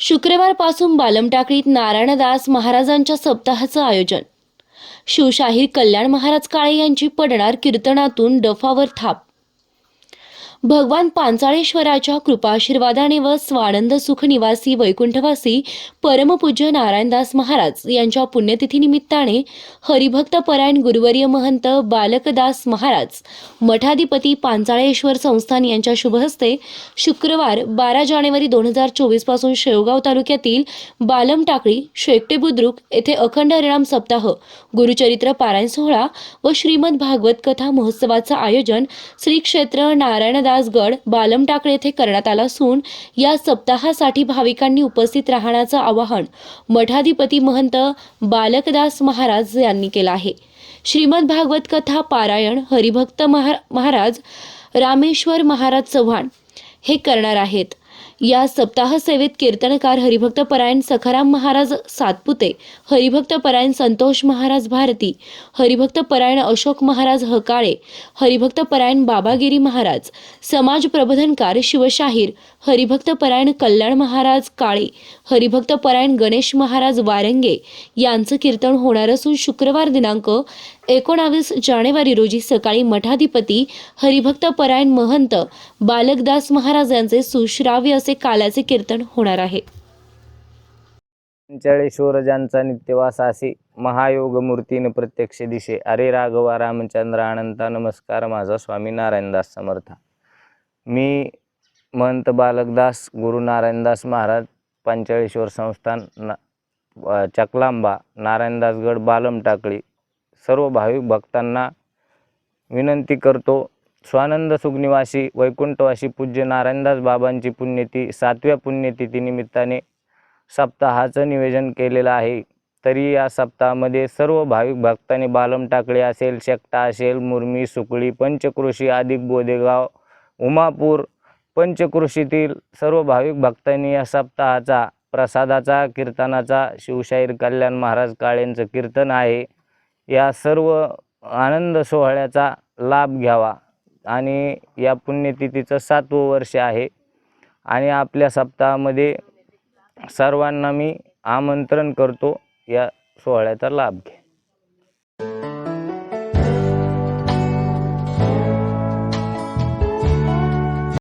शुक्रवारपासून बालमटाकळीत नारायणदास महाराजांच्या सप्ताहाचं आयोजन. शिवशाहीर कल्याण महाराज काळे यांची पडणार कीर्तनातून डफावर थाप भगवान पांचाळेश्वराच्या कृपाशीर्वादाने व स्वानंद सुख निवासी वैकुंठवासी परमपूज्य नारायणदास महाराज यांच्या पुण्यतिथीनिमित्ताने हरिभक्त परायण गुरुवर्य महंत बालकदास महाराज मठाधिपती पांचाळेश्वर संस्थान यांच्या शुभहस्ते शुक्रवार बारा जानेवारी दोन हजार चोवीसपासून शेवगाव तालुक्यातील बालम टाकळी शेकटे बुद्रुक येथे अखंड हरिणाम सप्ताह गुरुचरित्र पारायण सोहळा व श्रीमद भागवत कथा महोत्सवाचं आयोजन श्री क्षेत्र नारायणदास बालम टाकळे येथे करण्यात आला असून या सप्ताहासाठी भाविकांनी उपस्थित राहण्याचं आवाहन मठाधिपती महंत बालकदास महाराज यांनी केलं आहे. श्रीमद भागवत कथा पारायण हरिभक्त महा महाराज रामेश्वर महाराज चव्हाण हे करणार आहेत. या सप्ताह सेवेत कीर्तनकार हरिभक्त परायण सखाराम महाराज सातपुते हरिभक्त परायण संतोष महाराज भारती हरिभक्त परायण अशोक महाराज हकाळे हरिभक्त परायण बाबागिरी महाराज समाज प्रबोधनकार शिवशाहीर हरिभक्त परायण कल्याण महाराज काळे हरिभक्त परायण गणेश महाराज वारंगे यांचं कीर्तन होणार असून शुक्रवार दिनांक एकोणावीस जानेवारी रोजी सकाळी मठाधिपती हरिभक्त परायण महंत बालकदास महाराज यांचे सुश्राव्य असे काल्याचे कीर्तन होणार आहे. पंचाळेश्वरजांचा नित्यवास असे महायोग मूर्तीने प्रत्यक्ष दिशे अरे राघवा रामचंद्र अनंता नमस्कार माझा स्वामी नारायणदास समर्था. मी महंत बालकदास गुरु नारायणदास महाराज पंचाळेश्वर संस्थान ना चकलांबा नारायणदासगड बालम टाकळी सर्व भाविक भक्तांना विनंती करतो. स्वानंद सुग्निवासी वैकुंठवासी पूज्य नारायणदास बाबांची पुण्यती सातव्या पुण्यतिथीनिमित्ताने सप्ताहाचं नियोजन केलेलं आहे. तरी या सप्ताहामध्ये सर्व भाविक भक्तांनी बालम टाकळे असेल शेकटा असेल मुरमी सुकळी पंचकृषी आदिक बोदेगाव उमापूर पंचकृषीतील सर्व भाविक भक्तांनी या सप्ताहाचा प्रसादाचा कीर्तनाचा शिवशाहीर कल्याण महाराज काळेंचं कीर्तन आहे. या सर्व आनंद सोहळ्याचा लाभ घ्यावा. आणि या पुण्यतिथीचं सातवं वर्ष आहे. आणि आपल्या सप्ताहामध्ये सर्वांना मी आमंत्रण करतो. या सोहळ्याचा लाभ घ्या.